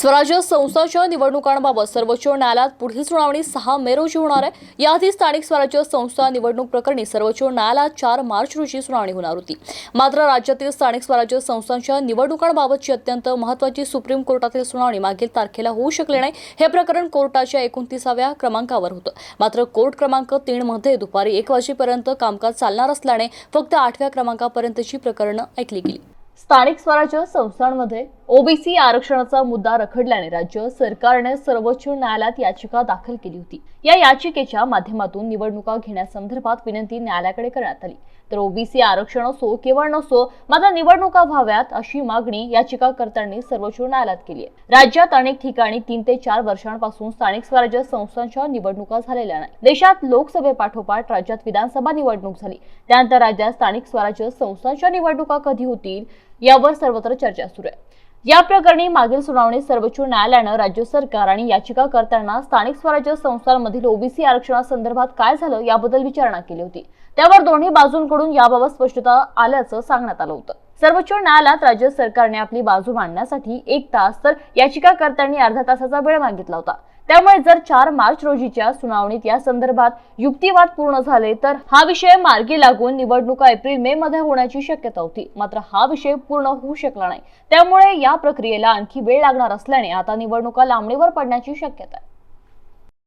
स्वराज्य संस्थांच्या निवडणुकांबाबत सर्वोच्च न्यायालयात पुढील सुनावणी सहा मे रोजी होणार आहे. याआधी स्थानिक स्वराज्य संस्था निवडणूक प्रकरणी सर्वोच्च न्यायालयात चार मार्च रोजी सुनावणी होणार होती. मात्र राज्यातील स्थानिक स्वराज्य संस्थांच्या निवडणुकांबाबतची अत्यंत महत्वाची सुप्रीम कोर्टातील सुनावणी मागील तारखेला होऊ शकले नाही. हे प्रकरण कोर्टाच्या एकोणतीसाव्या क्रमांकावर होतं. मात्र कोर्ट क्रमांक तीन मध्ये दुपारी एक वाजेपर्यंत कामकाज चालणार असल्याने फक्त आठव्या क्रमांकापर्यंतची प्रकरणं ऐकली गेली. स्थानिक स्वराज्य संस्थांमध्ये ओबीसी आरक्षणाचा मुद्दा रखडल्याने राज्य सरकारने सर्वोच्च न्यायालयात याचिका दाखल केली होती. या याचिकेच्या माध्यमातून निवडणुका घेण्यासंदर्भात विनंती न्यायालयाकडे करण्यात आली. तर ओबीसी आरक्षण असो केवळ नसो मात्र निवडणुका व्हाव्यात अशी मागणी याचिकाकर्त्यांनी सर्वोच्च न्यायालयात केली आहे. राज्यात अनेक ठिकाणी तीन ते चार वर्षांपासून स्थानिक स्वराज्य संस्थांच्या निवडणुका झालेल्या नाही देशात लोकसभेपाठोपाठ राज्यात विधानसभा निवडणूक झाली. त्यानंतर राज्यात स्थानिक स्वराज्य संस्थांच्या निवडणुका कधी होतील यावर सर्वत्र चर्चा सुरू आहे. या प्रकरणी मागील सुनावणीत सर्वोच्च न्यायालयानं राज्य सरकार आणि याचिकाकर्त्यांना स्थानिक स्वराज्य संस्थांमधील ओबीसी आरक्षणासंदर्भात काय झालं याबद्दल विचारणा केली होती. त्यावर दोन्ही बाजूंकडून याबाबत स्पष्टता आल्याचं सांगण्यात आलं होतं. सर्वोच्च न्यायालयात राज्य सरकारने आपली बाजू मांडण्यासाठी एक तास तर याचिकाकर्त्यांनी अर्धा तासाचा वेळ मागितला होता. त्यामुळे जर चार मार्च रोजीच्या सुनावणीत या संदर्भात युक्तिवाद पूर्ण झाले तर हा विषय मार्गी लागून निवडणुका एप्रिल मे मध्ये होण्याची शक्यता होती. मात्र हा विषय पूर्ण होऊ शकला नाही. त्यामुळे या प्रक्रियेला आणखी वेळ लागणार असल्याने आता निवडणुका लांबणीवर पडण्याची शक्यता आहे.